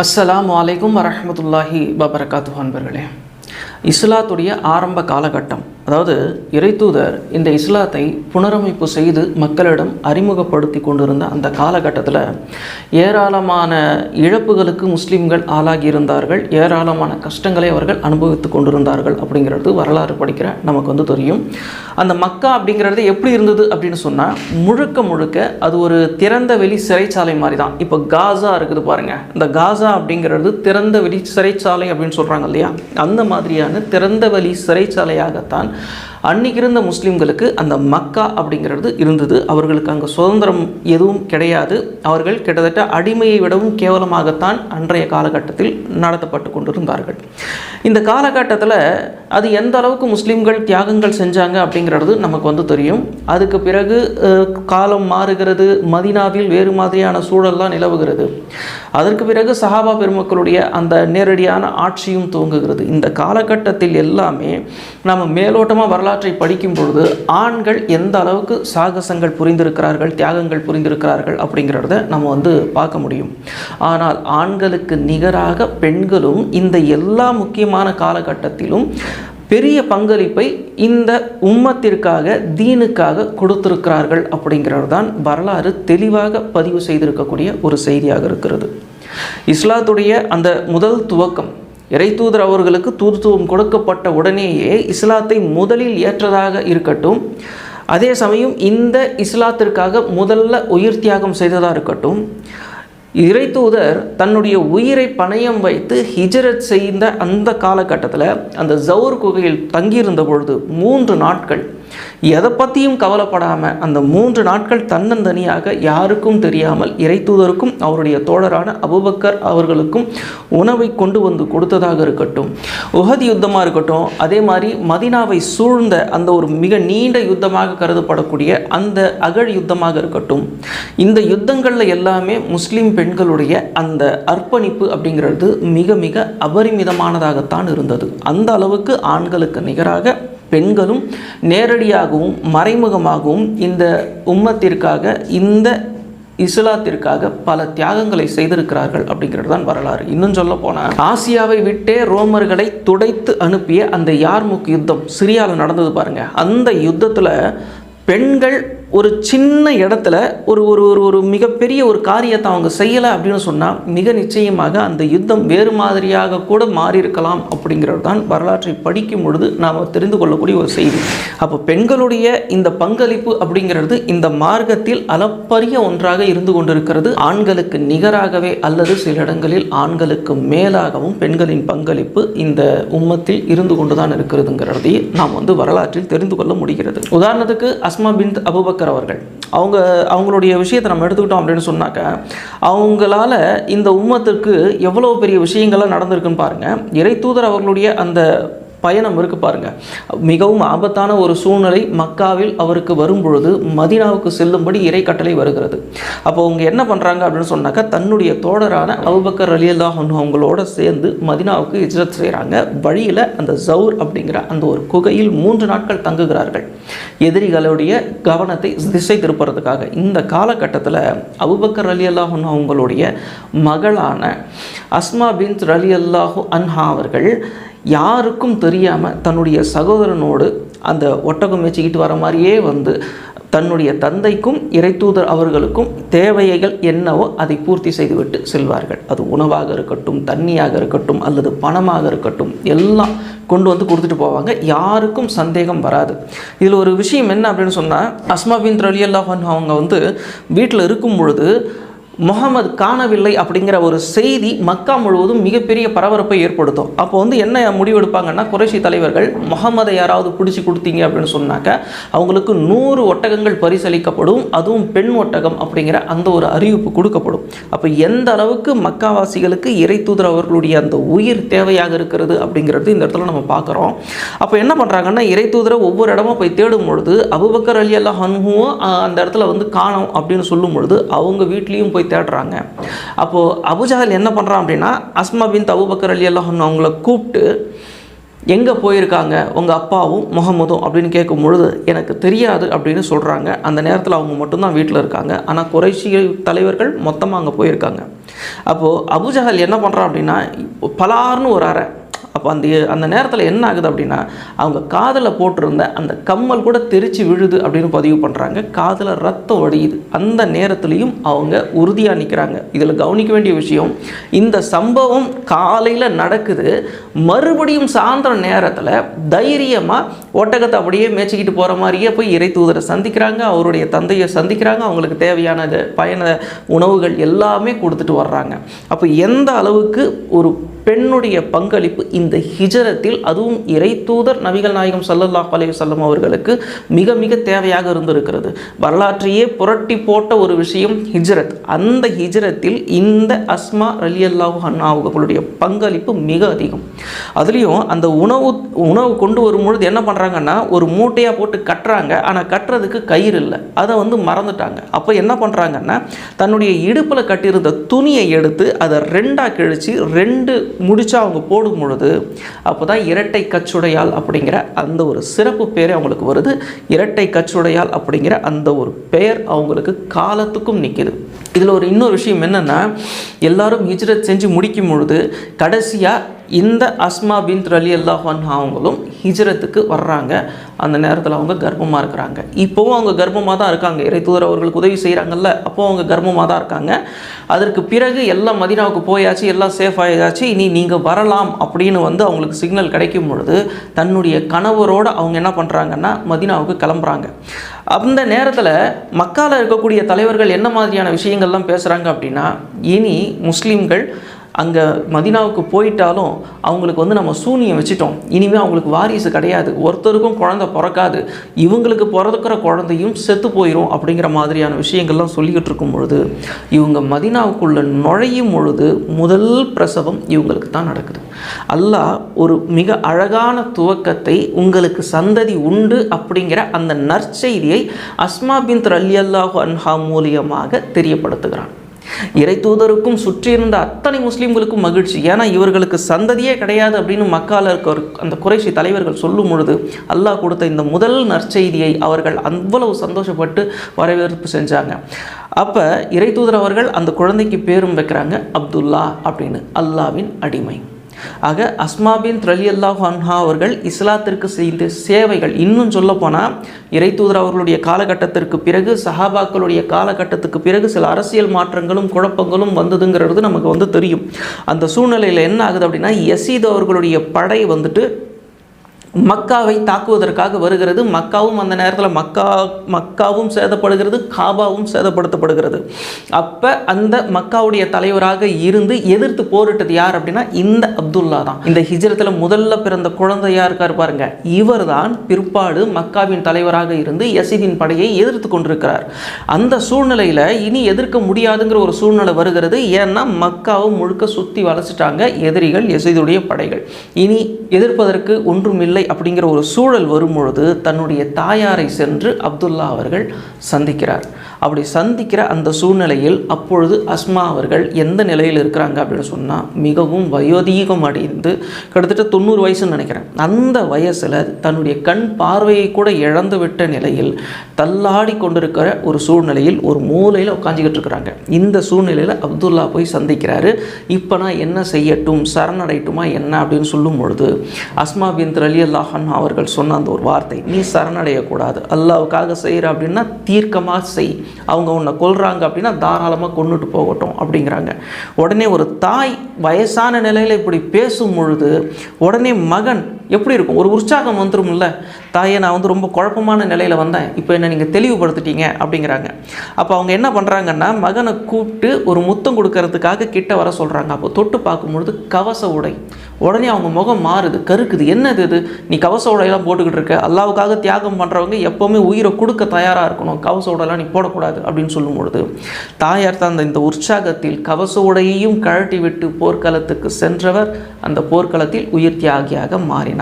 அஸ்ஸலாமு அலைக்கும் வரமத்துல்லாஹி வபரகாத்து அன்பர்களே. இஸ்லாத்துடைய ஆரம்ப காலகட்டம். அதாவது இறைத்தூதர் இந்த இஸ்லாத்தை புனரமைப்பு செய்து மக்களிடம் அறிமுகப்படுத்தி கொண்டிருந்த அந்த காலகட்டத்தில் ஏராளமான இழப்புகளுக்கு முஸ்லீம்கள் ஆளாகி இருந்தார்கள் ஏராளமான கஷ்டங்களை அவர்கள் அனுபவித்து கொண்டிருந்தார்கள் அப்படிங்கிறது வரலாறு படிக்கிற நமக்கு வந்து தெரியும். அந்த மக்கா அப்படிங்கிறது எப்படி இருந்தது அப்படின்னு சொன்னால் முழுக்க முழுக்க அது ஒரு திறந்த வெளி சிறைச்சாலை மாதிரி தான் இப்போ காசா இருக்குது பாருங்கள் இந்த காசா அப்படிங்கிறது திறந்த வெளி சிறைச்சாலை அப்படின்னு சொல்கிறாங்க இல்லையா? அந்த மாதிரியான திறந்த வெளி சிறைச்சாலையாகத்தான் அன்னைக்கு இருந்த முஸ்லீம்களுக்கு அந்த மக்கா அப்படிங்கிறது இருந்தது. அவர்களுக்கு அங்கே சுதந்திரம் எதுவும் கிடையாது. அவர்கள் கிட்டத்தட்ட அடிமையை விடவும் கேவலமாகத்தான் அன்றைய காலகட்டத்தில் நடத்தப்பட்டு கொண்டிருந்தார்கள். இந்த காலகட்டத்தில் அது எந்த அளவுக்கு முஸ்லீம்கள் தியாகங்கள் செஞ்சாங்க அப்படிங்கிறது நமக்கு வந்து தெரியும். அதுக்கு பிறகு காலம் மாறுகிறது. மதினாவில் வேறு மாதிரியான சூழல்லாம் நிலவுகிறது. அதற்கு பிறகு சஹாபா பெருமக்களுடைய அந்த நேரடியான ஆட்சியும் துவங்குகிறது. இந்த காலகட்டத்தில் எல்லாமே நம்ம மேலோட்டமாக வரலாறு வரலாற்றை படிக்கும் பொழுது ஆண்கள் எந்த அளவுக்கு சாகசங்கள் புரிந்திருக்கிறார்கள் தியாகங்கள் புரிந்திருக்கிறார்கள் அப்படிங்கிறத நம்ம வந்து பார்க்க முடியும். ஆனால் ஆண்களுக்கு நிகராக பெண்களும் இந்த எல்லா முக்கியமான காலகட்டத்திலும் பெரிய பங்களிப்பை இந்த உம்மத்திற்காக தீனுக்காக கொடுத்திருக்கிறார்கள் அப்படிங்கிறது தான் வரலாறு தெளிவாக பதிவு செய்திருக்கக்கூடிய ஒரு செய்தியாக இருக்கிறது. இஸ்லாத்துடைய அந்த முதல் துவக்கம் இறைத்தூதர் அவர்களுக்கு தூதுத்துவம் கொடுக்கப்பட்ட உடனேயே இஸ்லாத்தை முதலில் ஏற்றதாக இருக்கட்டும் அதே சமயம் இந்த இஸ்லாத்திற்காக முதல்ல உயிர் தியாகம் செய்ததாக இருக்கட்டும் இறைத்தூதர் தன்னுடைய உயிரை பணயம் வைத்து ஹிஜரத் செய்த அந்த காலகட்டத்தில் அந்த ஜவுர் குகையில் தங்கியிருந்த பொழுது மூன்று நாட்கள் எதை பற்றியும் கவலைப்படாமல் அந்த மூன்று நாட்கள் தன்னந்தனியாக யாருக்கும் தெரியாமல் இறைத்தூதருக்கும் அவருடைய தோழரான அபுபக்கர் அவர்களுக்கும் உணவை கொண்டு வந்து கொடுத்ததாக இருக்கட்டும். உகதி யுத்தமாக இருக்கட்டும் அதே மாதிரி மதினாவை சூழ்ந்த அந்த ஒரு மிக நீண்ட யுத்தமாக கருதப்படக்கூடிய அந்த அகழ் யுத்தமாக இருக்கட்டும். இந்த யுத்தங்களில் எல்லாமே முஸ்லீம் பெண்களுடைய அந்த அர்ப்பணிப்பு அப்படிங்கிறது மிக மிக அபரிமிதமானதாகத்தான் இருந்தது. அந்த அளவுக்கு ஆண்களுக்கு நிகராக பெண்களும் நேரடியாகவும் மறைமுகமாகவும் இந்த உம்மத்திற்காக இந்த இஸ்லாத்திற்காக பல தியாகங்களை செய்திருக்கிறார்கள் அப்படிங்கிறது தான் வரலாறு. இன்னும் சொல்ல போனால் ஆசியாவை விட்டே ரோமர்களை துடைத்து அனுப்பிய அந்த யார்முக் யுத்தம் சிரியாவில் நடந்தது பாருங்கள் அந்த யுத்தத்தில் பெண்கள் ஒரு சின்ன இடத்துல ஒரு ஒரு ஒரு ஒரு மிகப்பெரிய ஒரு காரியத்தை அவங்க செய்யலை அப்படின்னு சொன்னால் மிக நிச்சயமாக அந்த யுத்தம் வேறு மாதிரியாக கூட மாறியிருக்கலாம் அப்படிங்கிறது தான் வரலாற்றை படிக்கும் பொழுது நாம் தெரிந்து கொள்ளக்கூடிய ஒரு செய்தி. அப்போ பெண்களுடைய இந்த பங்களிப்பு அப்படிங்கிறது இந்த மார்க்கத்தில் அளப்பரிய ஒன்றாக இருந்து கொண்டிருக்கிறது. ஆண்களுக்கு நிகராகவே அல்லது சில இடங்களில் ஆண்களுக்கு மேலாகவும் பெண்களின் பங்களிப்பு இந்த உம்மத்தில் இருந்து கொண்டு தான் இருக்கிறதுங்கிறதை நாம் வந்து வரலாற்றில் தெரிந்து கொள்ள முடிகிறது. உதாரணத்துக்கு அஸ்மா பின் அபுபக்கர் அவர்கள். அவங்க அவங்களுடைய விஷயத்தை நம்ம எடுத்துக்கிட்டோம் அப்படின்னு சொன்னாக்க அவங்களால இந்த உம்மத்திற்கு எவ்வளோ பெரிய விஷயங்கள்லாம் நடந்திருக்குன்னு பாருங்கள் இறை தூதர் அவர்களுடைய அந்த பயணம் இருக்கு பாருங்க. மிகவும் ஆபத்தான ஒரு சூழ்நிலை மக்காவில் அவருக்கு வரும்பொழுது மதினாவுக்கு மதீனாவுக்கு செல்லும்படி இறை கட்டளை வருகிறது. அப்போ அவங்க என்ன பண்ணுறாங்க அப்படின்னு சொன்னாக்கா தன்னுடைய தோழரான அவுபக்கர் அலி அல்லாஹ் அவங்களோட சேர்ந்து மதீனாவுக்கு இஜ்ரத் செய்கிறாங்க வழியில் அந்த ஜவுர் அப்படிங்கிற அந்த ஒரு குகையில் மூன்று நாட்கள் தங்குகிறார்கள். எதிரிகளுடைய கவனத்தை திசை திருப்புறதுக்காக. இந்த காலகட்டத்தில் அபுபக்கர் அலி அல்லாஹ் அவங்களுடைய மகளான அஸ்மா பின் அலி அல்லாஹு அன்ஹா அவர்கள் யாருக்கும் தெரியாமல் தன்னுடைய சகோதரனோடு அந்த ஒட்டகம் வச்சுக்கிட்டு வர மாதிரியே வந்து தன்னுடைய தந்தைக்கும் இறைத்தூதர் அவர்களுக்கும் தேவைகள் என்னவோ அதை பூர்த்தி செய்துவிட்டு செல்வார்கள். அது உணவாக இருக்கட்டும் தண்ணியாக இருக்கட்டும் அல்லது பணமாக இருக்கட்டும் எல்லாம் கொண்டு வந்து கொடுத்துட்டு போவாங்க. யாருக்கும் சந்தேகம் வராது. இதில் ஒரு விஷயம் என்ன அப்படின்னு சொன்னால் அஸ்மா பின் அலி அவங்க வந்து வீட்டில் இருக்கும் பொழுது முகமது காணவில்லை அப்படிங்கிற ஒரு செய்தி மக்கா முழுவதும் மிகப்பெரிய பரபரப்பை ஏற்படுத்தும். அப்போ வந்து என்ன முடிவெடுப்பாங்கன்னா குறைசி தலைவர்கள் முகமதை யாராவது பிடிச்சி கொடுத்தீங்க அப்படின்னு சொன்னாக்க அவங்களுக்கு நூறு ஒட்டகங்கள் பரிசளிக்கப்படும் அதுவும் பெண் ஒட்டகம் அப்படிங்கிற அந்த ஒரு அறிவிப்பு கொடுக்கப்படும். அப்போ எந்த அளவுக்கு மக்காவாசிகளுக்கு இறை தூதர் அவர்களுடைய அந்த உயிர் தேவையாக இருக்கிறது அப்படிங்கிறது இந்த இடத்துல நம்ம பார்க்குறோம். அப்போ என்ன பண்ணுறாங்கன்னா இறை தூதரை ஒவ்வொரு இடமா போய் தேடும் பொழுது அபுபக்கர் அலி அல்லா ஹன்ஹுவும் அந்த இடத்துல வந்து காணோம் அப்படின்னு சொல்லும் பொழுது அவங்க வீட்லேயும் போய் தேடுறாங்க. அப்போது அபுஜஹல் என்ன பண்ணுறான் அப்படின்னா அஸ்மா பின் அபுபக்கர் அலி அல்லாஹன் அவங்கள கூப்பிட்டு எங்கே போயிருக்காங்க? உங்கள் அப்பாவும் முகமதும் அப்படின்னு கேட்கும் பொழுது எனக்கு தெரியாது அப்படின்னு சொல்கிறாங்க அந்த நேரத்தில் அவங்க மட்டும்தான் வீட்டில் இருக்காங்க. ஆனால் குறைஷி தலைவர்கள் மொத்தமாக அங்கே போயிருக்காங்க. அப்போது அபுஜஹல் என்ன பண்ணுறான் அப்படின்னா பலார்னு ஒரு அறை அப்போ அந்த அந்த நேரத்தில் என்ன ஆகுது அப்படின்னா அவங்க காதில் போட்டிருந்த அந்த கம்மல் கூட தெரிச்சு விழுது அப்படின்னு பதிவு பண்ணுறாங்க காதில் ரத்தம் வடியுது. அந்த நேரத்துலையும் அவங்க உறுதியாக நிற்கிறாங்க இதில் கவனிக்க வேண்டிய விஷயம் இந்த சம்பவம் காலையில் நடக்குது. மறுபடியும் சாயந்தரம் நேரத்தில் தைரியமாக ஒட்டகத்தை அப்படியே மேய்ச்சிக்கிட்டு போகிற மாதிரியே போய் இறை தூதரை சந்திக்கிறாங்க. அவருடைய தந்தையை சந்திக்கிறாங்க. அவங்களுக்கு தேவையானது பயண உணவுகள் எல்லாமே கொடுத்துட்டு வர்றாங்க. அப்போ எந்த அளவுக்கு ஒரு பெண்ணுடைய பங்களிப்பு இந்த ஹிஜரத்தில் அதுவும் இறை தூதர் நபிகள் நாயகம் சல்லல்லாஹ் அலைஹி வஸல்லம் அவர்களுக்கு மிக மிக தேவையாக இருந்திருக்கிறது. வரலாற்றையே புரட்டி போட்ட ஒரு விஷயம் ஹிஜரத். அந்த ஹிஜரத்தில் இந்த அஸ்மா அலி அல்லாஹு அவர்களுடைய பங்களிப்பு மிக அதிகம். அதுலேயும் அந்த உணவு உணவு கொண்டு வரும் பொழுது என்ன பண்ணுறாங்கன்னா ஒரு மூட்டையாக போட்டு கட்டுறாங்க. ஆனால் கட்டுறதுக்கு கயிறு இல்லை. அதை வந்து மறந்துட்டாங்க. அப்போ என்ன பண்ணுறாங்கன்னா தன்னுடைய இடுப்பில் கட்டியிருந்த துணியை எடுத்து அதை ரெண்டாக கிழித்து ரெண்டு முடிச்சு அவங்க போடும் பொழுது அப்போ தான் இரட்டை கச்சுடையால் அப்படிங்கிற அந்த ஒரு சிறப்பு பேர் அவங்களுக்கு வருது. இரட்டை கச்சுடையால் அப்படிங்கிற அந்த ஒரு பெயர் அவங்களுக்கு காலத்துக்கும் நிற்கிது இதில் ஒரு இன்னொரு விஷயம் என்னென்னா எல்லாரும் ஹிஜ்ரத் செஞ்சு முடிக்கும் பொழுது கடைசியாக இந்த அஸ்மா பின் அலி அல்லாஹான் அவங்களும் ஹிஜ்ரத்துக்கு வர்றாங்க. அந்த நேரத்தில் அவங்க கர்ப்பமாக இருக்கிறாங்க. இப்போவும் அவங்க கர்ப்பமாக தான் இருக்காங்க. இறை தூதர் அவர்களுக்கு உதவி செய்கிறாங்கல்ல அப்போது அவங்க கர்ப்பமாக தான் இருக்காங்க. அதற்கு பிறகு எல்லாம் மதினாவுக்கு போயாச்சு எல்லாம் சேஃப் ஆகியாச்சு இனி நீங்கள் வரலாம் அப்படின்னு வந்து அவங்களுக்கு சிக்னல் கிடைக்கும் பொழுது தன்னுடைய கணவரோடு அவங்க என்ன பண்ணுறாங்கன்னா மதினாவுக்கு கிளம்புறாங்க. அந்த நேரத்தில் மக்கால இருக்கக்கூடிய தலைவர்கள் என்ன மாதிரியான விஷயங்கள் விஷயங்கள்லாம் பேசுகிறாங்க அப்படின்னா இனி முஸ்லீம்கள் அங்கே மதினாவுக்கு போயிட்டாலும் அவங்களுக்கு வந்து நம்ம சூனியம் வச்சிட்டோம். இனிமேல் அவங்களுக்கு வாரிசு கிடையாது. ஒருத்தருக்கும் குழந்தை பிறக்காது. இவங்களுக்கு பிறக்கிற குழந்தையும் செத்து போயிடும் அப்படிங்கிற மாதிரியான விஷயங்கள்லாம் சொல்லிக்கிட்டு இருக்கும் பொழுது இவங்க மதினாவுக்குள்ளே நுழையும் பொழுது முதல் பிரசவம் இவங்களுக்கு தான் நடக்குது. அல்லாஹ் ஒரு மிக அழகான துவக்கத்தை உங்களுக்கு சந்ததி உண்டு அப்படிங்கிற அந்த நற்செய்தியை அஸ்மா பின் அலி அன்ஹா மூலியமாக தெரியப்படுத்துகிறான். இறை தூதருக்கும் சுற்றியிருந்த அத்தனை முஸ்லீம்களுக்கும் மகிழ்ச்சி. ஏன்னா இவர்களுக்கு சந்ததியே கிடையாது அப்படின்னு மக்கால் இருக்க ஒரு அந்த குறைஷி தலைவர்கள் சொல்லும் பொழுது அல்லாஹ் கொடுத்த இந்த முதல் நற்செய்தியை அவர்கள் அவ்வளவு சந்தோஷப்பட்டு வரவேற்பு செஞ்சாங்க. அப்போ இறை தூதர் அவர்கள் அந்த குழந்தைக்கு பேரும் வைக்கிறாங்க அப்துல்லா அப்படின்னு அல்லாவின் அடிமை. ஆக அஸ்மா பின் த்ரலி அல்லாஹ் அன்ஹா அவர்கள் இஸ்லாத்திற்கு செய்த சேவைகள். இன்னும் சொல்லப்போனால் இறை அவர்களுடைய காலகட்டத்திற்கு பிறகு சஹாபாக்களுடைய காலகட்டத்துக்கு பிறகு சில அரசியல் மாற்றங்களும் குழப்பங்களும் வந்ததுங்கிறது நமக்கு வந்து தெரியும். அந்த சூழ்நிலையில் என்ன ஆகுது அப்படின்னா யசீத் அவர்களுடைய படை வந்துட்டு மக்காவை தாக்குவதற்காக வருகிறது. மக்காவும் அந்த நேரத்தில் மக்கா மக்காவும் சேதப்படுகிறது காபாவும் சேதப்படுத்தப்படுகிறது. அப்போ அந்த மக்காவுடைய தலைவராக இருந்து எதிர்த்து போரிட்டது யார் அப்படின்னா இந்த அப்துல்லா தான். இந்த ஹிஜ்ரத்தில் முதல்ல பிறந்த குழந்தையாக இருக்கார் பாருங்க. இவர் தான் பிற்பாடு மக்காவின் தலைவராக இருந்து யசீதின் படையை எதிர்த்து கொண்டிருக்கிறார். அந்த சூழ்நிலையில் இனி எதிர்க்க முடியாதுங்கிற ஒரு சூழ்நிலை வருகிறது. ஏன்னா மக்காவை முழுக்க சுற்றி வளைச்சிட்டாங்க எதிரிகள் யசீதுடைய படைகள். இனி எதிர்ப்பதற்கு ஒன்றுமில்லை அப்படிங்கிற ஒரு சூழல் வரும்பொழுது தன்னுடைய தாயாரை சென்று அப்துல்லா அவர்கள் சந்திக்கிறார். அப்படி சந்திக்கிற அந்த சூழ்நிலையில் அப்பொழுது அஸ்மா அவர்கள் எந்த நிலையில் இருக்கிறாங்க அப்படின்னு சொன்னால் மிகவும் வயோதீகம் அடைந்து கிட்டத்தட்ட தொண்ணூறு வயசுன்னு நினைக்கிறேன். அந்த வயசில் தன்னுடைய கண் பார்வையை கூட இழந்து விட்ட நிலையில் தள்ளாடி கொண்டிருக்கிற ஒரு சூழ்நிலையில் ஒரு மூலையில் உட்காந்துக்கிட்டு இருக்கிறாங்க. இந்த சூழ்நிலையில் அப்துல்லா போய் சந்திக்கிறாரு. இப்போ நான் என்ன செய்யட்டும் சரணடையட்டுமா என்ன அப்படின்னு சொல்லும் பொழுது அஸ்மா பின் அலி அல்லாஹன் அவர்கள் சொன்ன அந்த ஒரு வார்த்தை நீ சரணடையக்கூடாது. அல்லாவுக்காக செய்கிற அப்படின்னா தீர்க்கமாக செய். அவங்க உன்னை கொல்கிறாங்க அப்படின்னா தாராளமாக கொண்டுட்டு போகட்டும் அப்படிங்கிறாங்க. உடனே ஒரு தாய் வயசான நிலையில் இப்படி பேசும் பொழுது உடனே மகன் எப்படி இருக்கும்? ஒரு உற்சாகம் வந்துரும்ல? தாயே நான் வந்து ரொம்ப குழப்பமான நிலையில் வந்தேன். இப்போ என்ன நீங்கள் தெளிவுபடுத்திட்டீங்க அப்படிங்கிறாங்க. அப்போ அவங்க என்ன பண்ணுறாங்கன்னா மகனை கூப்பிட்டு ஒரு முத்தம் கொடுக்கறதுக்காக கிட்ட வர சொல்கிறாங்க அப்போ தொட்டு பார்க்கும்பொழுது கவச உடை. உடனே அவங்க முகம் மாறுது கருக்குது. என்னது இது? நீ கவச உடையெல்லாம் போட்டுக்கிட்டு இருக்க. அல்லாவுக்காக தியாகம் பண்ணுறவங்க எப்போவுமே உயிரை கொடுக்க தயாராக இருக்கணும். கவச உடையெல்லாம் நீ போடக்கூடாது அப்படின்னு சொல்லும் பொழுது தாயார் தான் இந்த உற்சாகத்தில் கவச உடையையும் கழட்டி விட்டு போர்க்களத்துக்கு சென்றவர் அந்த போர்க்களத்தில் உயிர் தியாகியாக மாறினார்.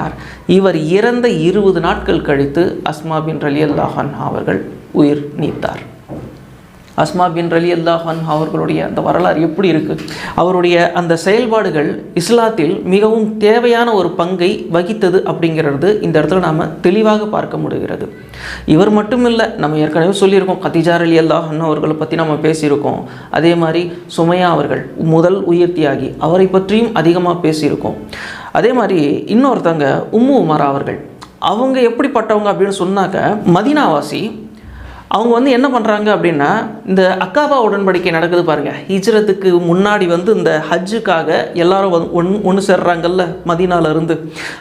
இவர் இறந்த இருபது நாட்கள் கழித்து அஸ்மா பின் ரலி அல்லாஹன் அவர்கள் உயிர் நீத்தார். அஸ்மா பின் ரலி அல்லாஹன் அவர்களுடைய அந்த வரலாறு எப்படி இருக்குது அவருடைய அந்த செயல்பாடுகள் இஸ்லாத்தில் மிகவும் தேவையான ஒரு பங்கை வகித்தது அப்படிங்கிறது இந்த இடத்துல நாம் தெளிவாக பார்க்க முடிகிறது. இவர் மட்டும் இல்லை நம்ம ஏற்கனவே சொல்லியிருக்கோம் கதிஜார் அலி அல்லாஹன் அவர்களை பற்றி நம்ம பேசியிருக்கோம். அதே மாதிரி சுமையா அவர்கள் முதல் உயிர் தியாகி அவரை பற்றியும் அதிகமாக பேசியிருக்கோம். அதே மாதிரி இன்னொருத்தங்க உம்மு உமரா அவர்கள். அவங்க எப்படிப்பட்டவங்க அப்படின்னு சொன்னாக்க மதினாவாசி அவங்க வந்து என்ன பண்ணுறாங்க அப்படின்னா இந்த அக்காபா உடன்படிக்கை நடக்குது பாருங்கள் ஹிஜ்ரத்துக்கு முன்னாடி வந்து இந்த ஹஜ்ஜுக்காக எல்லாரும் ஒன் ஒன்று சேர்றாங்கல்ல மதினாலேருந்து.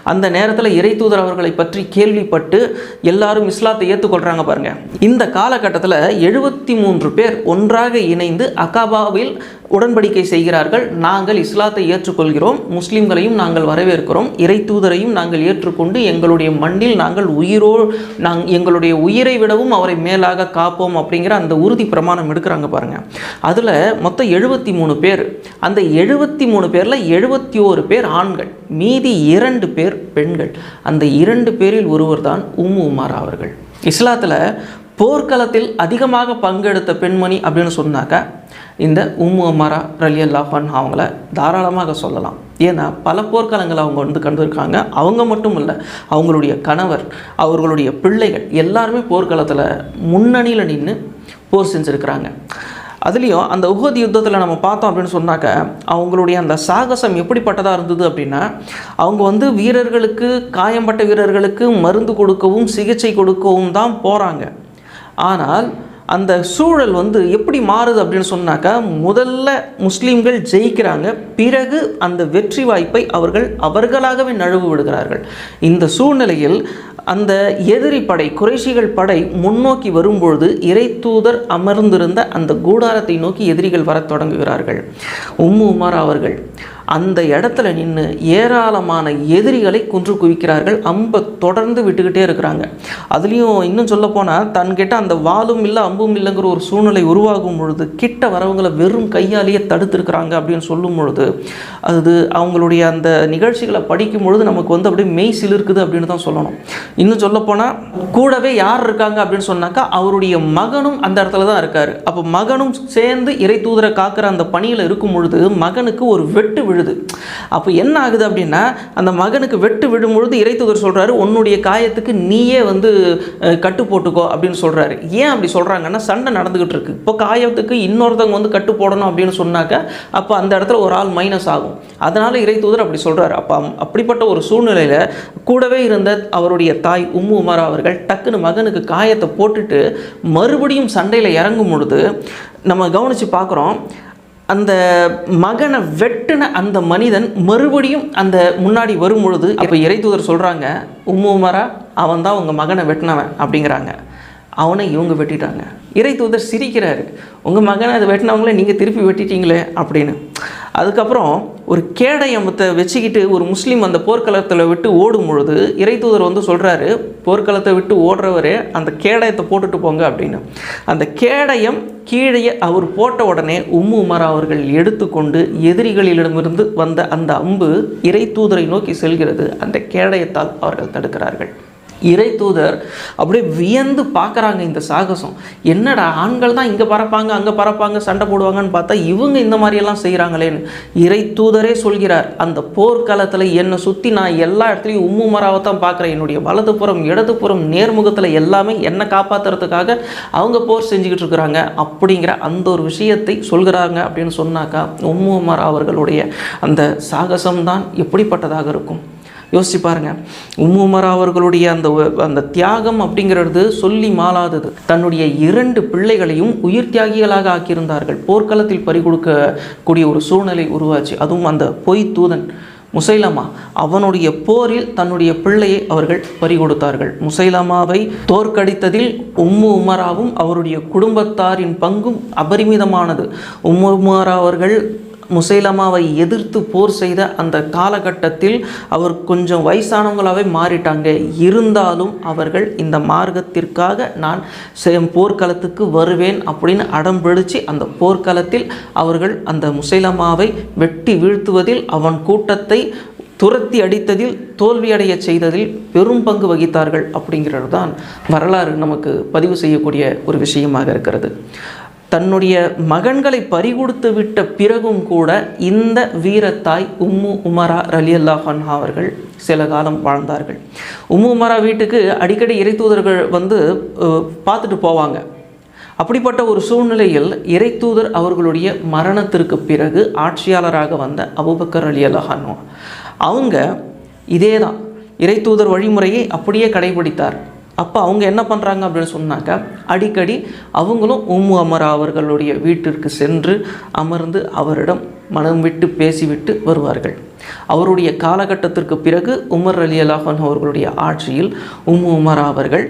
அந்த நேரத்தில் இறை தூதர் அவர்களை பற்றி கேள்விப்பட்டு எல்லாரும் இஸ்லாத்தை ஏற்றுக்கொள்கிறாங்க பாருங்கள் இந்த காலகட்டத்தில் எழுபத்தி மூன்று பேர் ஒன்றாக இணைந்து அக்காபாவில் உடன்படிக்கை செய்கிறார்கள். நாங்கள் இஸ்லாத்தை ஏற்றுக்கொள்கிறோம். முஸ்லிம்களையும் நாங்கள் வரவேற்கிறோம். இறை தூதரையும் நாங்கள் ஏற்றுக்கொண்டு எங்களுடைய மண்ணில் நாங்கள் உயிரோ நாங் எங்களுடைய உயிரை விடவும் அவரை மேலாக காப்போம் அப்படிங்கிற அந்த உறுதி பிரமாணம் எடுக்கிறாங்க பாருங்க. அதில் மொத்தம் எழுபத்தி மூணு பேர். அந்த எழுபத்தி மூணு பேரில் எழுபத்தி ஓரு பேர் ஆண்கள். மீதி இரண்டு பேர் பெண்கள். அந்த இரண்டு பேரில் ஒருவர் தான் உம்மு உமாரா அவர்கள். இஸ்லாத்தில் போர்க்களத்தில் அதிகமாக பங்கெடுத்த பெண்மணி அப்படின்னு சொன்னாக்கா இந்த உம்மு அமாரா ரலி அல்லாஹான் அவங்கள தாராளமாக சொல்லலாம். ஏன்னா பல போர்க்களங்களை அவங்க வந்து கண்டிருக்காங்க. அவங்க மட்டும் இல்லை அவங்களுடைய கணவர் அவர்களுடைய பிள்ளைகள் எல்லாருமே போர்க்களத்தில் முன்னணியில் நின்று போர் செஞ்சுருக்கிறாங்க. அதுலேயும் அந்த உகதி யுத்தத்தில் நம்ம பார்த்தோம் அப்படின்னு சொன்னாக்க அவங்களுடைய அந்த சாகசம் எப்படிப்பட்டதாக இருந்தது அப்படின்னா அவங்க வந்து வீரர்களுக்கு காயம்பட்ட வீரர்களுக்கு மருந்து கொடுக்கவும் சிகிச்சை கொடுக்கவும் தான் போகிறாங்க ஆனால் அந்த சூழல் வந்து எப்படி மாறுது அப்படின்னு சொன்னாக்கா முதல்ல முஸ்லீம்கள் ஜெயிக்கிறாங்க பிறகு அந்த வெற்றி வாய்ப்பை அவர்கள் அவர்களாகவே நழுவு விடுகிறார்கள். இந்த சூழ்நிலையில் அந்த எதிரி படை குறைஷிகள் படை முன்னோக்கி வரும்பொழுது இறை தூதர் அமர்ந்திருந்த அந்த கூடாரத்தை நோக்கி எதிரிகள் வரத் தொடங்குகிறார்கள். உம்மு உமார் அவர்கள் அந்த இடத்துல நின்று ஏராளமான எதிரிகளை குன்று குவிக்கிறார்கள். அம்பை தொடர்ந்து விட்டுக்கிட்டே இருக்கிறாங்க. அதுலேயும் இன்னும் சொல்லப்போனால் தன்கிட்ட அந்த வாளும் இல்லை அம்பும் இல்லைங்கிற ஒரு சூழ்நிலை உருவாகும் பொழுது கிட்ட வரவங்களை வெறும் கையாலேயே தடுத்துருக்குறாங்க அப்படின்னு சொல்லும் பொழுது அது அவங்களுடைய அந்த நிகழ்ச்சிகளை படிக்கும் பொழுது நமக்கு வந்து அப்படியே மெய் சிலிருக்குது அப்படின்னு தான் சொல்லணும். இன்னும் சொல்லப்போனால் கூடவே யார் இருக்காங்க அப்படின்னு சொன்னாக்கா அவருடைய மகனும் அந்த இடத்துல தான் இருக்கார். அப்போ மகனும் சேர்ந்து இறை தூதரை காக்கிற அந்த பணியில் இருக்கும் பொழுது மகனுக்கு ஒரு வெட்டு விழு விழுது. அப்போ என்ன ஆகுது அப்படின்னா அந்த மகனுக்கு வெட்டு விடும் பொழுது சொல்கிறாரு உன்னுடைய காயத்துக்கு நீயே வந்து கட்டு போட்டுக்கோ அப்படின்னு சொல்கிறாரு ஏன் அப்படி சொல்கிறாங்கன்னா சண்டை நடந்துக்கிட்டு இருக்கு. இப்போ காயத்துக்கு இன்னொருத்தவங்க வந்து கட்டு போடணும் அப்படின்னு சொன்னாக்க அப்போ அந்த இடத்துல ஒரு ஆள் மைனஸ் ஆகும். அதனால் இறைத்துதர் அப்படி சொல்கிறாரு அப்போ அப்படிப்பட்ட ஒரு சூழ்நிலையில் கூடவே இருந்த அவருடைய தாய் உம்மு உமரா அவர்கள் டக்குன்னு மகனுக்கு காயத்தை போட்டுட்டு மறுபடியும் சண்டையில் இறங்கும் பொழுது நம்ம கவனித்து பார்க்குறோம் அந்த மகனை வெட்டின அந்த மனிதன் மறுபடியும் அந்த முன்னாடி வரும் பொழுது இப்போ இறைதூதர் சொல்கிறாங்க உம்மு அவன் தான் உங்கள் மகனை வெட்டினவன் அப்படிங்கிறாங்க. அவனை இவங்க வெட்டிட்டாங்க. இறை தூதர் சிரிக்கிறாரு. உங்கள் மகனை அதை வெட்டினவங்களே நீங்கள் திருப்பி வெட்டிட்டீங்களே அப்படின்னு. அதுக்கப்புறம் ஒரு கேடயமத்தை வச்சுக்கிட்டு ஒரு முஸ்லீம் அந்த போர்க்களத்தில் விட்டு ஓடும் பொழுது இறை தூதர் வந்து சொல்கிறாரு போர்க்களத்தை விட்டு ஓடுறவரே அந்த கேடயத்தை போட்டுட்டு போங்க அப்படின்னு. அந்த கேடயம் கீழே அவர் போட்ட உடனே உம்மு உமர் அவர்கள் எடுத்துக்கொண்டு எதிரிகளிடமிருந்து வந்த அந்த அம்பு இறை தூதரை நோக்கி செல்கிறது. அந்த கேடயத்தால் அவர்கள் தடுக்கிறார்கள். இறை தூதர் அப்படியே வியந்து பார்க்குறாங்க இந்த சாகசம். என்னடா ஆண்கள் தான் இங்கே பறப்பாங்க அங்கே பறப்பாங்க சண்டை போடுவாங்கன்னு பார்த்தா இவங்க இந்த மாதிரியெல்லாம் செய்கிறாங்களேன்னு இறை தூதரே சொல்கிறார். அந்த போர்க்காலத்தில் என்னை சுற்றி நான் எல்லா இடத்துலையும் உம்மு மராவை தான் பார்க்குறேன். என்னுடைய வலதுபுறம் இடதுபுறம் நேர்முகத்தில் எல்லாமே என்னை காப்பாற்றுறதுக்காக அவங்க போர் செஞ்சுக்கிட்டு இருக்கிறாங்க. அப்படிங்கிற அந்த ஒரு விஷயத்தை சொல்கிறாங்க அப்படின்னு சொன்னாக்கா உம்மு மரா அவர்களுடைய அந்த சாகசம் தான் எப்படிப்பட்டதாக இருக்கும்? யோசிச்சு பாருங்க. உம்முமரா அவர்களுடைய அந்த அந்த தியாகம் அப்படிங்கிறது சொல்லி மாலாதது தன்னுடைய இரண்டு பிள்ளைகளையும் உயிர் தியாகிகளாக ஆக்கியிருந்தார்கள். போர்க்களத்தில் பறிகொடுக்கக்கூடிய ஒரு சூழ்நிலை உருவாச்சு. அதுவும் அந்த பொய் தூதன் முசைலமா. அவனுடைய போரில் தன்னுடைய பிள்ளையை அவர்கள் பறிகொடுத்தார்கள். முசைலமாவை தோற்கடித்ததில் உம்மு உமராவும் அவருடைய குடும்பத்தாரின் பங்கும் அபரிமிதமானது. உம்மு உமரா அவர்கள் முசைலமாவை எதிர்த்து போர் செய்த அந்த காலகட்டத்தில் அவர் கொஞ்சம் வயசானவங்களாகவே மாறிட்டாங்க. இருந்தாலும் அவர்கள் இந்த மார்க்கத்திற்காக நான் போர்க்களத்துக்கு வருவேன் அப்படின்னு அடம் பிடிச்சு அந்த போர்க்களத்தில் அவர்கள் அந்த முசைலமாவை வெட்டி வீழ்த்துவதில் அவன் கூட்டத்தை துரத்தி அடித்ததில் தோல்வியடைய செய்ததில் பெரும் பங்கு வகித்தார்கள் அப்படிங்கிறது தான் வரலாறு நமக்கு பதிவு செய்யக்கூடிய ஒரு விஷயமாக இருக்கிறது. தன்னுடைய மகன்களை பறிகொடுத்து விட்ட பிறகும் கூட இந்த வீரத்தாய் உம்மு உமரா ரலி அல்லாஹன்ஹா அவர்கள் சில காலம் வாழ்ந்தார்கள். உம்மு உமரா வீட்டுக்கு அடிக்கடி இறை தூதர்கள் வந்து பார்த்துட்டு போவாங்க. அப்படிப்பட்ட ஒரு சூழ்நிலையில் இறைத்தூதர் அவர்களுடைய மரணத்திற்கு பிறகு ஆட்சியாளராக வந்த அபுபக்கர் அலி அல்லாஹானோ அவங்க இதே தான் இறைத்தூதர் வழிமுறையை அப்படியே கடைபிடித்தார். அப்போ அவங்க என்ன பண்ணுறாங்க அப்படின்னு சொன்னாக்க அடிக்கடி அவங்களும் உம்மு அமரா அவர்களுடைய வீட்டிற்கு சென்று அமர்ந்து அவரிடம் மனம் விட்டு பேசிவிட்டு வருவார்கள். அவருடைய காலகட்டத்திற்கு பிறகு உமர் அலி அலாஹன் அவர்களுடைய ஆட்சியில் உம்மு உமரா அவர்கள்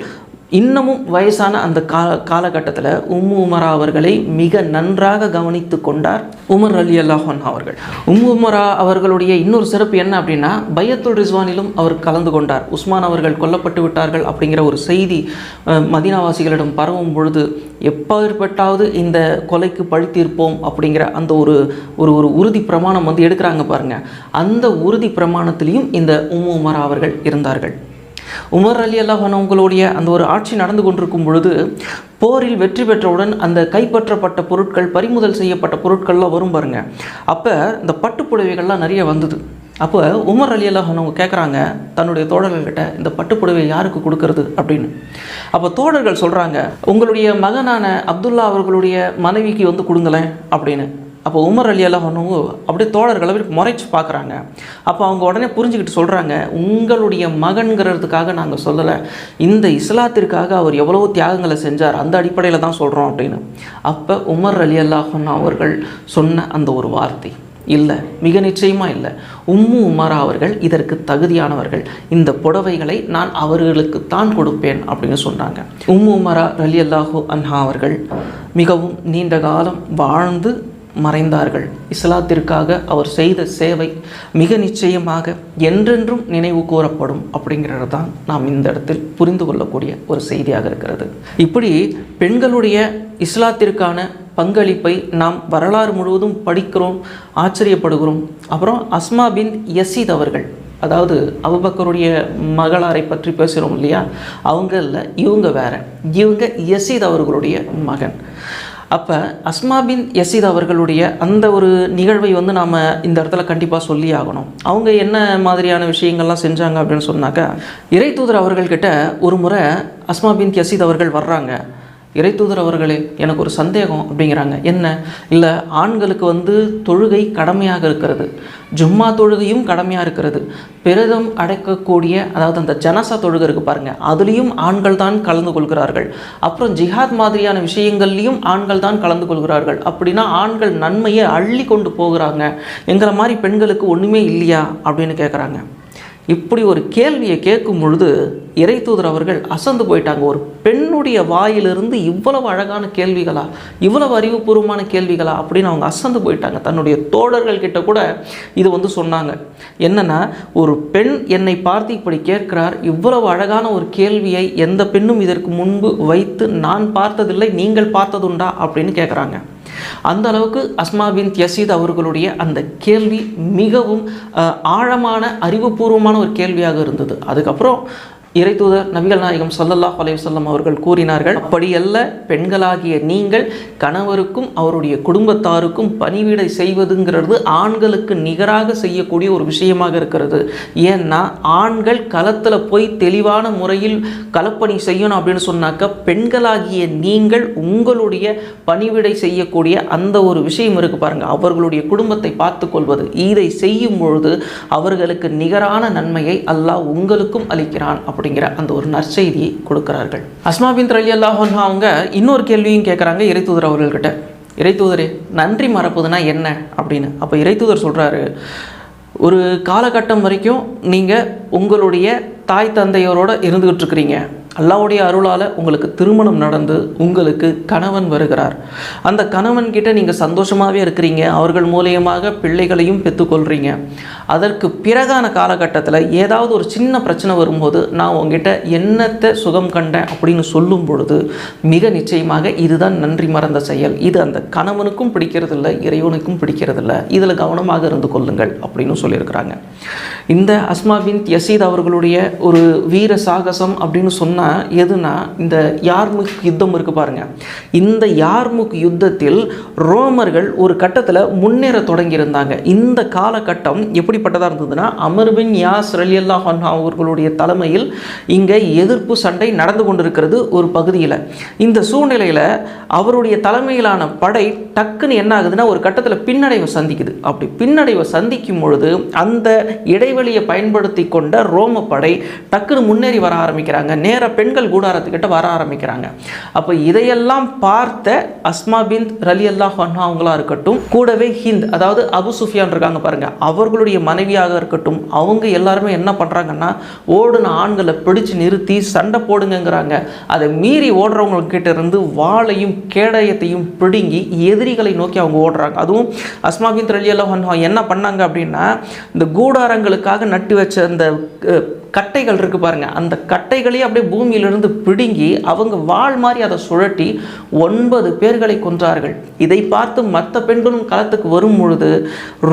இன்னமும் வயசான அந்த கா காலகட்டத்தில் உம்மு உமரா அவர்களை மிக நன்றாக கவனித்து கொண்டார் உமர் அலி அல்லாஹன் அவர்கள். உம்மு உமரா அவர்களுடைய இன்னொரு சிறப்பு என்ன அப்படின்னா பையத்துல் ரிஸ்வானிலும் அவர் கலந்து கொண்டார். உஸ்மான் அவர்கள் கொல்லப்பட்டு விட்டார்கள் அப்படிங்கிற ஒரு செய்தி மதினாவாசிகளிடம் மதீனாவாசிகளிடம் பரவும் பொழுது எப்பேற்பட்டாவது இந்த கொலைக்கு பழித்தீர்ப்போம் அப்படிங்கிற அந்த ஒரு ஒரு ஒரு உறுதி பிரமாணம் வந்து எடுக்கிறாங்க பாருங்க. அந்த உறுதி பிரமாணத்திலையும் இந்த உம்மு உமரா அவர்கள் இருந்தார்கள். உமர் அலி அல்லாஹனவங்களுடைய அந்த ஒரு ஆட்சி நடந்து கொண்டிருக்கும் பொழுது போரில் வெற்றி பெற்றவுடன் அந்த கைப்பற்றப்பட்ட பொருட்கள் பறிமுதல் செய்யப்பட்ட பொருட்கள்லாம் வரும் பாருங்க. அப்போ இந்த பட்டுப்புடவைகள்லாம் நிறைய வந்தது. அப்போ உமர் அலி அல்லாஹனவங்க கேட்குறாங்க தன்னுடைய தோழர்கள்கிட்ட இந்த பட்டுப்புடவை யாருக்கு கொடுக்கறது அப்படின்னு. அப்போ தோழர்கள் சொல்கிறாங்க உங்களுடைய மகனான அப்துல்லா அவர்களுடைய மனைவிக்கு வந்து கொடுங்களேன் அப்படின்னு. அப்போ உமர் அலி அல்லாஹனவங்க அப்படியே தோழர்களை அப்படி முறைச்சு பார்க்குறாங்க. அப்போ அவங்க உடனே புரிஞ்சுக்கிட்டு சொல்கிறாங்க உங்களுடைய மகன்கிறதுக்காக நாங்கள் சொல்லலை. இந்த இஸ்லாத்திற்காக அவர் எவ்வளோ தியாகங்களை செஞ்சார் அந்த அடிப்படையில் தான் சொல்கிறோம் அப்படின்னு. அப்போ உமர் அலி அல்லாஹன் அவர்கள் சொன்ன அந்த ஒரு வார்த்தை இல்லை மிக நிச்சயமாக இல்லை. உம்மு உமரா அவர்கள் இதற்கு தகுதியானவர்கள். இந்த புடவைகளை நான் அவர்களுக்கு தான் கொடுப்பேன் அப்படின்னு சொன்னாங்க. உம்மு உமரா ரலி அல்லாஹூ அன்ஹா அவர்கள் மிகவும் நீண்ட காலம் வாழ்ந்து மறைந்தார்கள். இஸ்லாத்திற்காக அவர் செய்த சேவை மிக நிச்சயமாக என்றென்றும் நினைவு கூறப்படும் அப்படிங்கிறது தான் நாம் இந்த இடத்தில் புரிந்து கொள்ளக்கூடிய ஒரு செய்தியாக இருக்கிறது. இப்படி பெண்களுடைய இஸ்லாத்திற்கான பங்களிப்பை நாம் வரலாறு முழுவதும் படிக்கிறோம் ஆச்சரியப்படுகிறோம். அப்புறம் அஸ்மா பின் யசீத் அவர்கள் அதாவது அபுபக்கருடைய மகளாரை பற்றி பேசுகிறோம் இல்லையா? அவங்க இல்லை இவங்க வேற. இவங்க யசீத் அவர்களுடைய மகன். அப்போ அஸ்மா பின் யசீத் அவர்களுடைய அந்த ஒரு நிகழ்வை வந்து நாம் இந்த இடத்துல கண்டிப்பாக சொல்லி ஆகணும். அவங்க என்ன மாதிரியான விஷயங்கள்லாம் செஞ்சாங்க அப்படின்னு சொன்னாக்கா இறை தூதர் அவர்கள்கிட்ட ஒரு முறை அஸ்மா பின் யசீத் அவர்கள் வர்றாங்க. இறைத்தூதர் அவர்களே எனக்கு ஒரு சந்தேகம் அப்படிங்கிறாங்க. என்ன? இல்லை ஆண்களுக்கு வந்து தொழுகை கடமையாக இருக்கிறது. ஜும்மா தொழுகையும் கடமையாக இருக்கிறது. பிரதம் அடைக்கக்கூடிய அதாவது அந்த ஜனசா தொழுகை இருக்குது பாருங்கள் அதுலேயும் ஆண்கள் தான் கலந்து கொள்கிறார்கள். அப்புறம் ஜிஹாத் மாதிரியான விஷயங்கள்லையும் ஆண்கள் தான் கலந்து கொள்கிறார்கள். அப்படின்னா ஆண்கள் நன்மையை அள்ளி கொண்டு போகிறாங்க. எங்கிற மாதிரி பெண்களுக்கு ஒன்றுமே இல்லையா? அப்படின்னு கேட்குறாங்க இப்படி ஒரு கேள்வியை கேட்கும் பொழுது இறை தூதர் அவர்கள் அசந்து போயிட்டாங்க. ஒரு பெண்ணுடைய வாயிலிருந்து இவ்வளவு அழகான கேள்விகளா இவ்வளவு அறிவுபூர்வமான கேள்விகளா அப்படின்னு அவங்க அசந்து போயிட்டாங்க. தன்னுடைய தோழர்கள் கிட்ட கூட இது வந்து சொன்னாங்க. என்னன்னா ஒரு பெண் என்னை பார்த்து இப்படி கேட்கிறார். இவ்வளவு அழகான ஒரு கேள்வியை எந்த பெண்ணும் இதற்கு முன்பு வைத்து நான் பார்த்ததில்லை நீங்கள் பார்த்ததுண்டா அப்படின்னு கேட்குறாங்க அந்த அளவுக்கு அஸ்மா பின் யசீத் அவர்களுடைய அந்த கேள்வி மிகவும் ஆழமான அறிவுபூர்வமான ஒரு கேள்வியாக இருந்தது. அதுக்கப்புறம் இறைத்தூதர் நபிகள் நாயகம் ஸல்லல்லாஹு அலைஹி அவர்கள் கூறினார்கள் அப்படியல்ல பெண்களாகிய நீங்கள் கணவருக்கும் அவருடைய குடும்பத்தாருக்கும் பணிவிடை செய்வதுங்கிறது ஆண்களுக்கு நிகராக செய்யக்கூடிய ஒரு விஷயமாக இருக்கிறது. ஏன்னா ஆண்கள் களத்தில் போய் தெளிவான முறையில் களப்பணி செய்யணும் அப்படின்னு சொன்னாக்க பெண்களாகிய நீங்கள் உங்களுடைய பணிவிடை செய்யக்கூடிய அந்த ஒரு விஷயம் இருக்கு பாருங்க. அவர்களுடைய குடும்பத்தை பார்த்து கொள்வது இதை செய்யும் பொழுது அவர்களுக்கு நிகரான நன்மையை அல்லாஹ் உங்களுக்கும் அளிக்கிறான். அப்படிங்கிற அந்த ஒரு நற்செய்தியை கொடுக்கிறார்கள். அஸ்மா பின் ரலி அவங்க இன்னொரு கேள்வியும் கேட்குறாங்க இறைத்தூதர் அவர்கள்கிட்ட. இறைத்தூதரே நன்றி மறப்பதுனா என்ன அப்படின்னு. அப்போ இறைத்தூதர் சொல்கிறாரு ஒரு காலகட்டம் வரைக்கும் நீங்கள் உங்களுடைய தாய் தந்தையரோடு இருந்துகிட்டு இருக்கிறீங்க. அல்லாவுடைய அருளால் உங்களுக்கு திருமணம் நடந்து உங்களுக்கு கணவன் வருகிறார். அந்த கணவன் கிட்ட நீங்கள் சந்தோஷமாகவே இருக்கிறீங்க. அவர்கள் மூலியமாக பிள்ளைகளையும் பெற்றுக்கொள்கிறீங்க அதற்கு பிறகான காலகட்டத்தில் ஏதாவது ஒரு சின்ன பிரச்சனை வரும்போது நான் உங்ககிட்ட என்னத்தை சுகம் கண்டேன் அப்படின்னு சொல்லும் பொழுது மிக நிச்சயமாக இதுதான் நன்றி மறந்த செயல். இது அந்த கணவனுக்கும் பிடிக்கிறதில்ல இறைவனுக்கும் பிடிக்கிறதில்ல. இதில் கவனமாக இருந்து கொள்ளுங்கள் அப்படின்னு சொல்லியிருக்கிறாங்க. இந்த அஸ்மா பின் யசீத் அவர்களுடைய ஒரு வீர சாகசம் அப்படின்னு சொன்ன நடந்ததுன்னா எதுனா இந்த யார்முக் யுத்தம் இருக்கு பாருங்க. இந்த யார்முக் யுத்தத்தில் ரோமர்கள் ஒரு கட்டத்தில் முன்னேற தொடங்கியிருந்தாங்க. இந்த காலகட்டம் எப்படிப்பட்டதாக இருந்ததுன்னா அமர்பின் யாஸ் ரலியல்லா அவர்களுடைய தலைமையில் இங்கே எதிர்ப்பு சண்டை நடந்து கொண்டிருக்கிறது ஒரு பகுதியில். இந்த சூழ்நிலையில் அவருடைய தலைமையிலான படை டக்குன்னு என்ன ஆகுதுன்னா ஒரு கட்டத்தில் பின்னடைவை சந்திக்குது. அப்படி பின்னடைவை சந்திக்கும் பொழுது அந்த இடைவெளியை பயன்படுத்தி கொண்ட ரோம படை டக்குன்னு முன்னேறி வர ஆரம்பிக்கிறாங்க. நேர பெண்கள் கூடாரத்துக்கிட்ட வர ஆரம்பிக்கிறாங்க. அப்போ இதையெல்லாம் பார்த்த அஸ்மா பிந்த் ரலி அல்லாஹ் அவங்களா இருக்கட்டும் கூடவே ஹிந்த் அதாவது அபு சுஃபியான் இருக்காங்க பாருங்க அவர்களுடைய மனைவியாக இருக்கட்டும் அவங்க எல்லாருமே என்ன பண்ணுறாங்கன்னா ஓடுன ஆண்களை பிடிச்சு நிறுத்தி சண்டை போடுங்கங்கிறாங்க. அதை மீறி ஓடுறவங்கக்கிட்ட இருந்து வாளையும் கேடயத்தையும் பிடுங்கி எதிரிகளை நோக்கி அவங்க ஓடுறாங்க. அதுவும் அஸ்மா பிந்த் ரலி அல்லாஹ் என்ன பண்ணாங்க அப்படின்னா இந்த கூடாரங்களுக்காக நட்டு வச்ச அந்த கட்டைகள் இருக்குது பாருங்கள் அந்த கட்டைகளே அப்படியே பூமியிலிருந்து பிடுங்கி அவங்க வாள் மாதிரி அதை சுழட்டி ஒன்பது பேர்களை கொன்றார்கள். இதை பார்த்து மற்ற பெண்களும் களத்துக்கு வரும் பொழுது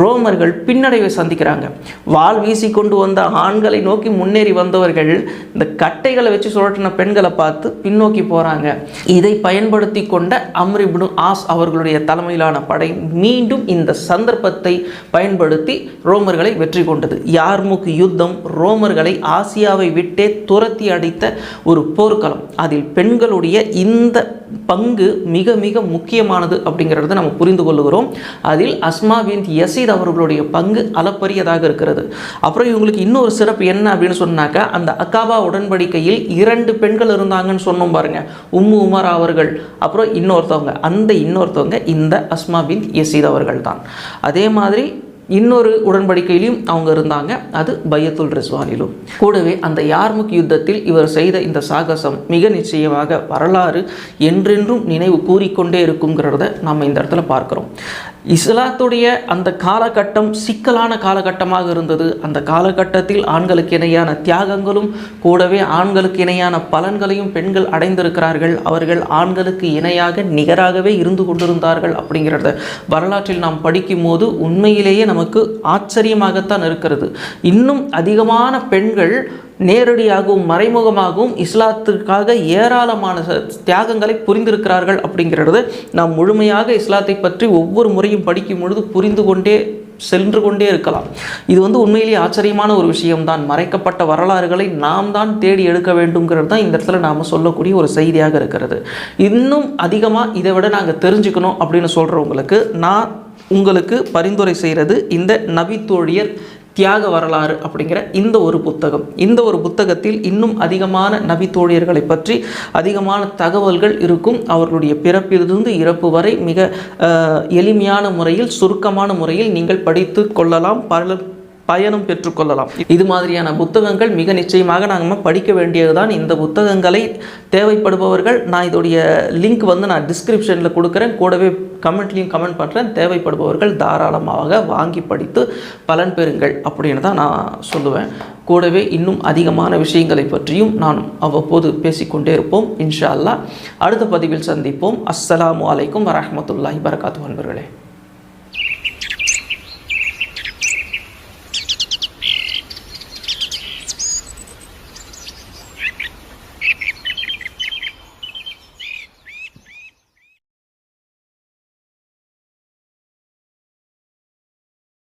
ரோமர்கள் பின்னடைவை சந்திக்கிறாங்க. வாள் வீசி கொண்டு வந்த ஆண்களை நோக்கி முன்னேறி வந்தவர்கள் இந்த கட்டைகளை வச்சு சுழட்டின பெண்களை பார்த்து பின்னோக்கி போகிறாங்க இதை பயன்படுத்தி கொண்ட அம்ரிபுனு ஆஸ் அவர்களுடைய தலைமையிலான படை மீண்டும் இந்த சந்தர்ப்பத்தை பயன்படுத்தி ரோமர்களை வெற்றி கொண்டது. யார்முக்கு யுத்தம்? ரோமர்களை ஆசியாவை விட்டே துரத்தி அடித்த ஒரு போர்க்களம். அதில் பெண்களுடைய இந்த பங்கு மிக மிக முக்கியமானது அப்படிங்கிறத நம்ம புரிந்து கொள்ளுகிறோம். அதில் அஸ்மா பின் யசீத் அவர்களுடைய பங்கு அளப்பரியதாக இருக்கிறது. அப்புறம் இவங்களுக்கு இன்னொரு சிறப்பு என்ன அப்படின்னு சொன்னாக்கா அந்த அக்காபா உடன்படிக்கையில் இரண்டு பெண்கள் இருந்தாங்கன்னு சொன்னோம் பாருங்க. உம்மு உமர் அவர்கள் அப்புறம் இன்னொருத்தவங்க அந்த இன்னொருத்தவங்க இந்த அஸ்மா பின் யசீத் அவர்கள் தான் அதே மாதிரி இன்னொரு உடன்படிக்கையிலும் அவங்க இருந்தாங்க. அது பையத்துல் ரிஸ்வானிலும். கூடவே அந்த யார்முக் யுத்தத்தில் இவர் செய்த இந்த சாகசம் மிக நிச்சயமாக வரலாறு என்றென்றும் நினைவு கூறிக்கொண்டே இருக்குங்கிறத நம்ம இந்த இடத்துல பார்க்குறோம். இஸ்லாத்துடைய அந்த காலகட்டம் சிக்கலான காலகட்டமாக இருந்தது. அந்த காலகட்டத்தில் ஆண்களுக்கு இணையான தியாகங்களும் கூடவே ஆண்களுக்கு இணையான பலன்களையும் பெண்கள் அடைந்திருக்கிறார்கள். அவர்கள் ஆண்களுக்கு இணையாக நிகராகவே இருந்து கொண்டிருந்தார்கள் அப்படிங்கிறத வரலாற்றில் நாம் படிக்கும் போது உண்மையிலேயே நமக்கு ஆச்சரியமாகத்தான் இருக்கிறது. இன்னும் அதிகமான பெண்கள் நேரடியாகவும் மறைமுகமாகவும் இஸ்லாத்திற்காக ஏராளமான தியாகங்களை புரிந்திருக்கிறார்கள் அப்படிங்கிறது நாம் முழுமையாக இஸ்லாத்தை பற்றி ஒவ்வொரு முறையும் படிக்கும் பொழுது புரிந்து கொண்டே சென்று கொண்டே இருக்கலாம். இது வந்து உண்மையிலேயே ஆச்சரியமான ஒரு விஷயம்தான். மறைக்கப்பட்ட வரலாறுகளை நாம் தான் தேடி எடுக்க வேண்டும்ங்கிறது தான் இந்த இடத்துல நாம் சொல்லக்கூடிய ஒரு செய்தியாக இருக்கிறது. இன்னும் அதிகமாக இதை விட நாங்கள் தெரிஞ்சுக்கணும் அப்படின்னு சொல்கிறவங்களுக்கு நான் உங்களுக்கு பரிந்துரை செய்கிறது இந்த நபித்தோழியர் தியாக வரலாறு அப்படிங்கிற இந்த ஒரு புத்தகம். இந்த ஒரு புத்தகத்தில் இன்னும் அதிகமான நபி தோழியர்களை பற்றி அதிகமான தகவல்கள் இருக்கும். அவர்களுடைய பிறப்பிலிருந்து இறப்பு வரை மிக எளிமையான முறையில் சுருக்கமான முறையில் நீங்கள் படித்து கொள்ளலாம். பல பயனும் பெற்றுக்கொள்ளலாம். இது மாதிரியான புத்தகங்கள் மிக நிச்சயமாக நாங்கள் படிக்க வேண்டியதுதான். இந்த புத்தகங்களை தேவைப்படுபவர்கள் நான் இதோடைய லிங்க் வந்து நான் டிஸ்கிரிப்ஷனில் கொடுக்குறேன். கூடவே கமெண்ட்லையும் கமெண்ட் பண்ணுறேன் தேவைப்படுபவர்கள் தாராளமாக வாங்கி படித்து பலன் பெறுங்கள் அப்படின்னு தான் நான் சொல்லுவேன். கூடவே இன்னும் அதிகமான விஷயங்களை பற்றியும் நான் அவ்வப்போது பேசிக்கொண்டே இருப்போம். இன்ஷா அல்லாஹ் அடுத்த பதிவில் சந்திப்போம். அஸ்ஸலாமு அலைக்கும் வரமத்துல்லாஹி வரகாத்து நண்பர்களே